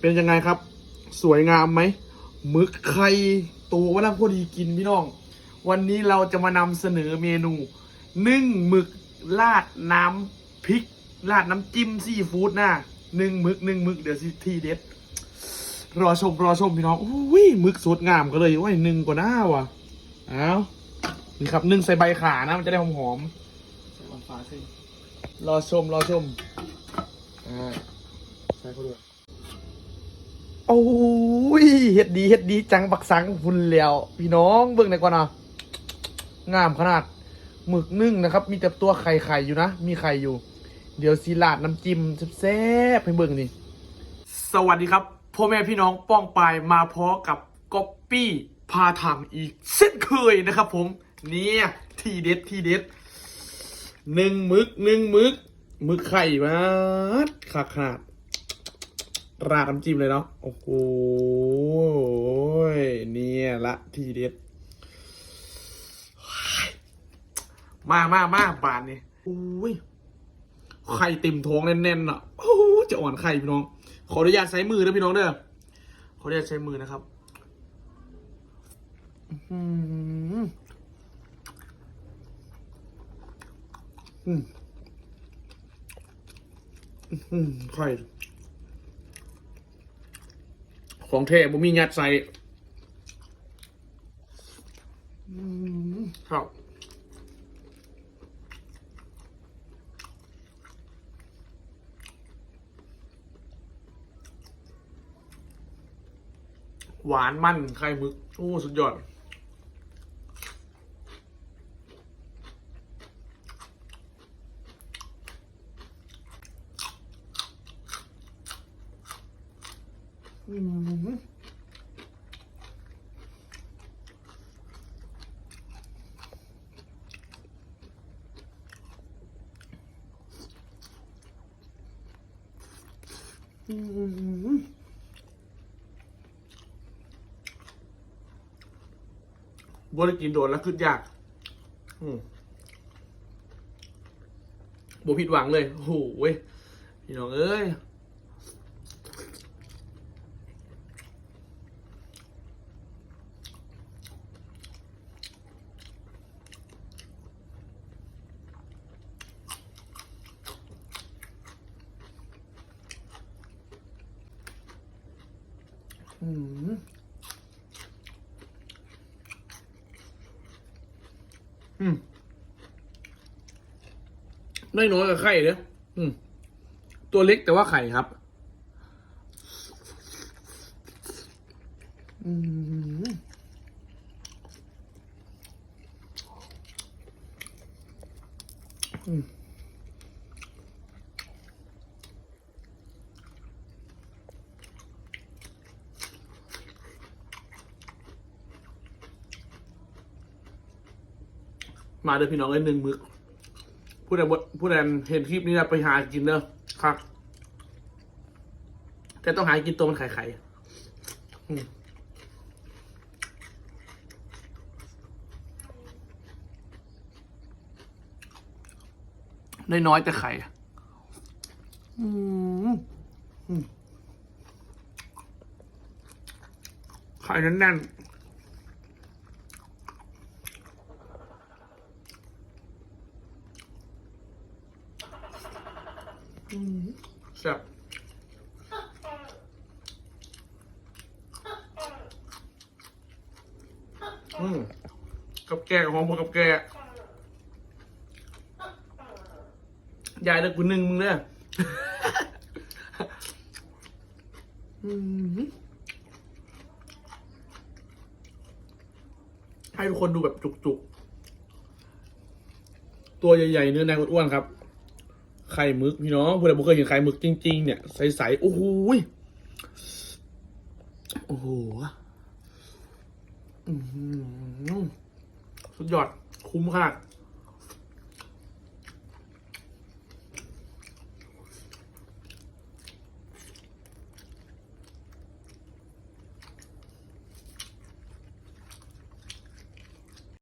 เป็นยังไงครับ สวยงามไหมหมึกไข่ตัวว่าลังพอดีกินพี่น้อง วันนี้เราจะมานำเสนอเมนูนึ่งหมึกราดน้ำพริกราดน้ำจิ้มซีฟู้ดนะหนึ่งหมึกหนึ่งหมึกเดี๋ยวสิทีเด็ด รอชมรอชมพี่น้องอุ้ยหมึกสดงามก็เลยว่าหนึ่งกว่าหน้าว่ะเอานี่ครับนึ่งใส่ใบขานะมันจะได้หอมหอมๆใส่วันฟ้าใช่รอชมรอชมอ่าใส่เขาด้วย โอ้ยเฮ็ดดีเฮ็ดดีจังบักสังพุ่นแล้วพี่น้องเบิ่งหน่อยก่อนนะงามขนาดหมึกนึ่งนะครับ มีแต่ตัวไข่ไข่อยู่นะ มีไข่อยู่ เดี๋ยวซีลาดน้ำจิ้มแซ่บๆให้เบิ่งนี่สวัสดีครับพ่อแม่พี่น้องป้องปายมาพร้อกับก๊อปปี้พาทำอีกเช่นเคยนะครับ ผมเนี่ยทีเด็ดทีเด็ดหนึ่งมึกหนึ่งมึกมึกไข่มาขาดขาด ราดน้ำจิ้มเลยเนาะโอ้โหเนี่ยละทีเด็ดมามามาบานนี่อุ้ยไข่เต็มท้องแน่นๆอะโอ้จะอ่อนไข่พี่น้อง ขออนุญาตใช้มือนะพี่น้องเด้อขออนุญาตใช้มือนะครับอื้อหืออืมอื้อหือไข่ ของเทบ่มียัดใส่ครับหวานมันไข่มึก โอ้ สุดยอด อืมอืมบริกินโดนแล้วขึ้นยาก อืมบ่ผิดหวังเลยโอ้โหเว้ยพี่น้องเอ้ย อืมอืมน้อยน้อยกับไข่เนี่ยอืม ตัวเล็กแต่ว่าไข่ครับ อืมอืม มาเด้อพี่น้องเอ้ยหนึ่งมึกผู้ใดบ่ผู้ใดเห็นคลิปนี้นะไปหากินเด้อครับ แต่ต้องหากินตัวมันไข่ไข่อืมน้อยแต่ไข่อืมไข่แน่น แซ่บอืมกับแกกับหอมพอกับแกยายเลิกกูนึ่งมึงเนี่ยให้ทุกคนดูแบบจุกๆ ตัวใหญ่ๆ เนื้อแดงอ้วนๆครับ ไข่หมึกพี่น้องผู้ใดบ่เคยเห็นไข่หมึกจริง ๆ เนี่ย ใสๆโอ้โหโอ้โหสุดยอดคุ้มค่า